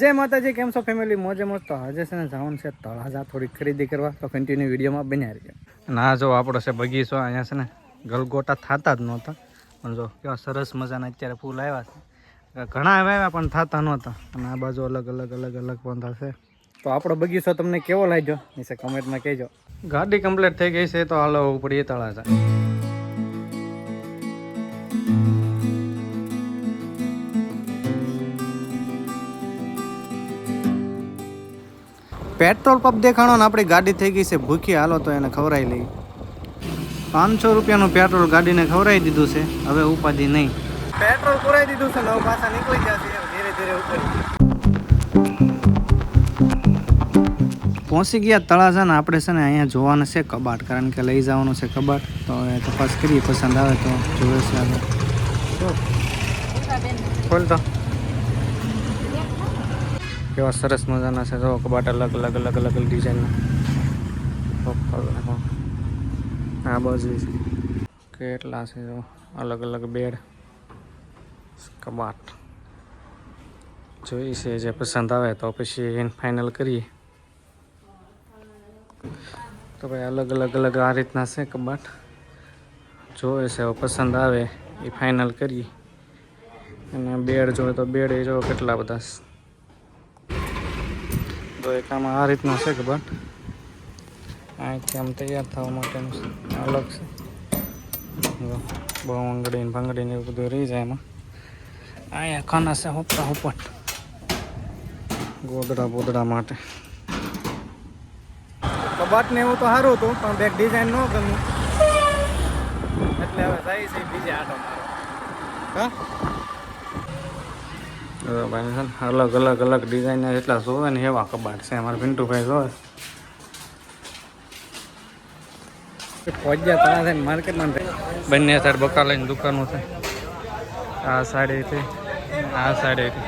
જય માતાજી કેમ છો ફેમિલી મોજે મોજ તો આજે છે ને જવાનું છે તળાજા થોડી ખરીદી કરવા. તો કન્ટિન્યુ વિડીયોમાં બન્યા રહીએ ના જો આપણો છે બગીચો અહીંયા છે ને ગલગોટા થતા જ નહોતા. પણ જો કેવા સરસ મજાના અત્યારે ફૂલ આવ્યા છે. ઘણા આવ્યા પણ થતા નહોતા. અને આ બાજુ અલગ અલગ અલગ અલગ પણ થશે તો આપણો બગીચો તમને કેવો લાગ્યો? નીચે કમેન્ટમાં કહેજો. ગાડી કમ્પ્લીટ થઈ ગઈ છે તો હાલો ઉપડીએ તળાજા. પેટ્રોલ પંપ દેખાણો ને આપણી ગાડી થઈ ગઈ છે. ભૂખી હાલો તો એને ખવડાવી લઈ પાંચસો રૂપિયાનું પેટ્રોલ ગાડીને ખવડાવી દીધું છે. હવે ઉપાધિ નહીં. પેટ્રોલ પુરાઈ દીધું છે. નવ પાછા નીકળી જશે ધીરે ધીરે પહોંચી ગયા તળાજા ને આપણે છે ને અહીંયા જોવાનું છે કબાટ. કારણ કે લઈ જવાનું છે કબાટ. તો એ તપાસ કરીએ. પસંદ આવે તો જોવે છે આગળ. ખોલ તો. કેવા સરસ મજાના છે. જો કબાટ અલગ અલગ અલગ અલગ ડિઝાઇનના આ બાજુ કેટલા છે જો. અલગ અલગ બેડ. કબાટ. જોઈ છે જે પસંદ આવે તો પછી એને ફાઇનલ કરીએ. તો ભાઈ અલગ અલગ અલગ આ રીતના છે કબાટ. જોવે છે પસંદ આવે એ ફાઇનલ કરીએ. અને બેડ જોઈએ તો બેડ એ જો કેટલા બધા. તો એક આમાં આ રીતનું છે કબાટ અહીંથી આમ તૈયાર થવા માટેનું. અલગ છે. બહુ અંગડી ને ભંગડી ને એવું બધું રહી જાય એમાં. અહીંયા ખાના છે હોપટા હોપટ. ગોદડા બોદડા માટે. કબાટ ને એવું તો સારું હતું, પણ બેગ ડિઝાઇન ન ગમ્યું. એટલે હવે જાય છે બીજે આટો હા? ભાઈ છે ને અલગ અલગ અલગ ડિઝાઇનના જેટલા જોવે ને એવા કબાટ છે. અમારા પિન્ટુભાઈ જોવે પહોંચ્યા તળા છે માર્કેટમાં બંને સાઈડ બકા લઈને દુકાનો છે. આ સાઈડેથી આ સાઈડેથી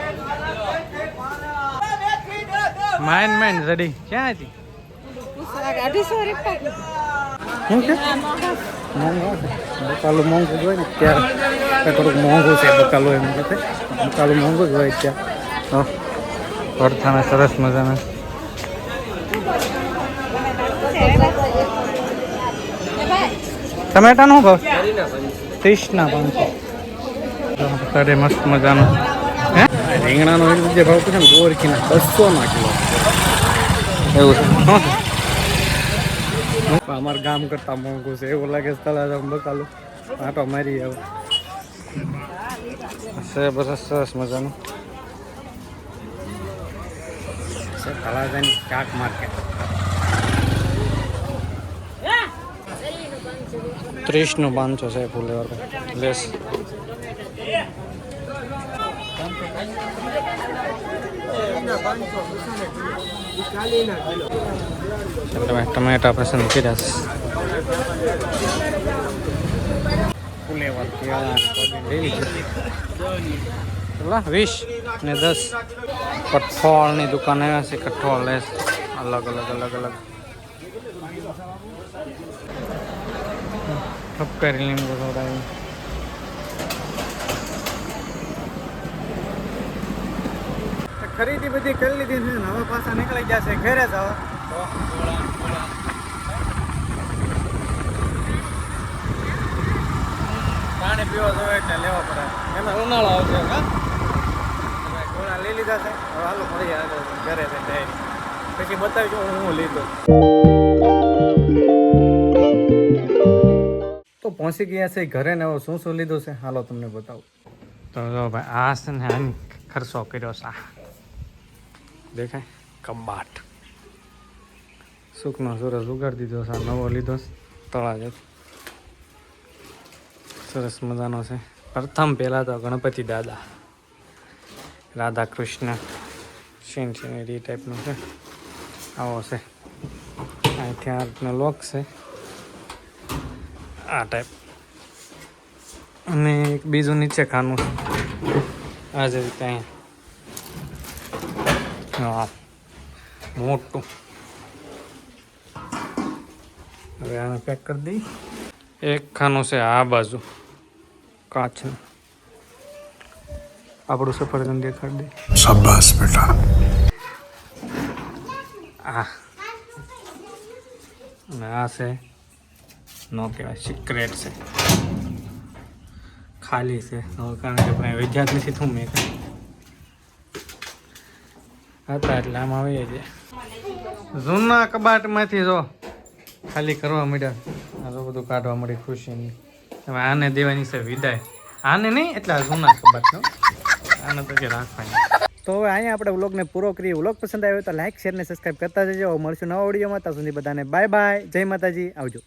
માઇન માઇન સડી ક્યાં હતી? મોંઘું બકાલું મોંઘું જ હોય ને ત્યારે એ થોડુંક મોંઘું છે બકાલું એમ કહે બકાલું મોંઘું જ હોય ત્યાં તો ભરથાના સરસ મજાના. ટમેટાનું ભાવ? ત્રીસના પાંચસો તારે મસ્ત મજાનું. હે? રીંગણાનો જે ભાવ છે ને બસોના કિલો. એવું છે. અમારા ગામ કરતા મોંઘું છે. એવું લાગે તળાજા બકાલું આટો મારી આવો. છે બધા સરસ મજાનું. છે તળાજાની શાક માર્કેટ. ત્રીસનું પાંચસો છે ફૂલેવર લેસ. તમે ટમેટા પસંદ કર્યા છે. વીસ ને દસ. કઠોળની દુકાન આવ્યા છે, કઠોળ લે અલગ અલગ અલગ અલગ. ફપકારી લીંબુ ખવડાવી ખરીદી બધી કરી લીધી છે હવે પાછા નીકળી જશે ઘરે જ પાણી પીવા જોઈએ છે. ઘરે છે પછી બતાવીશું હું હું લીધો. તો પહોંચી ગયા છે ઘરે ને શું શું લીધું છે? હાલો તમને બતાવું. તો ભાઈ, આ છે ને ખર્ચો કર્યો છે. દેખાય? કબાટ. સુખનો સુરજ ઉગાડી દીધો છે આ નવો લીધો તળાજ સરસ મજાનો છે. પ્રથમ પહેલાં તો ગણપતિ દાદા રાધા કૃષ્ણ શીન શીન એ ટાઈપનું છે. આવો છે. અહીંથી આ રીતનો લોક છે. આ ટાઈપ અને એક બીજું નીચે ખાનું આજે આ જ રીતે અહીંયા. મોટું. હવે આને પેક કરી દઈ. એક ખાનું છે આ બાજુ. કાચનું. આપણું સફરજન દેખાડી દે. શાબાશ બેટા. આ. અને આ છે નો કહેવાય સિક્રેટ છે. ખાલી છે. કારણ કે આપણે વેચ્યા થું મેં થયું હતા એટલે આમ આવી છીએ જૂના કબાટમાંથી જો ખાલી કરવા મળ્યા આ બધું કાઢવા મળી ખુશીની. હવે આને દેવાની છે વિદાય. આને નહીં એટલે આ જૂના કબાટનો આને તો જે રાખવાની. તો હવે અહીંયા આપણે વ્લોગને પૂરો કરીએ. વ્લોગ પસંદ આવ્યો તો લાઇક શેર ને સબસ્ક્રાઈબ કરતા જજો. મળશું નવા ઓડિયોમાં ત્યાં સુધી બધાને બાય બાય જય માતાજી. આવજો.